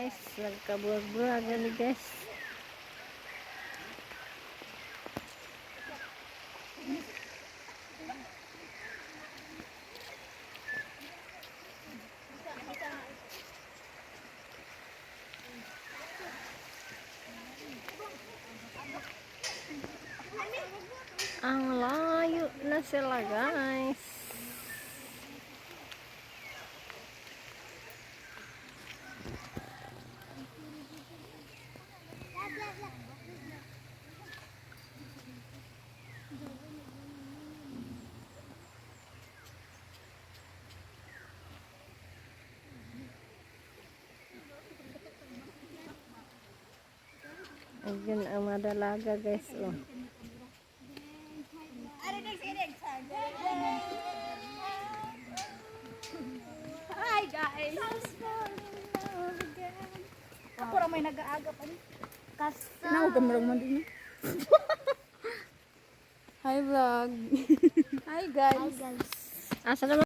guys. Nagkaburag-buraga ni guys. Ang layo na sila guys. Ayun ang mga dalaga guys. Oh. Hi guys! Ako may nag-aaga pa. Kasa. Nawag mo man din. Hi vlog. Hi guys. Asa naman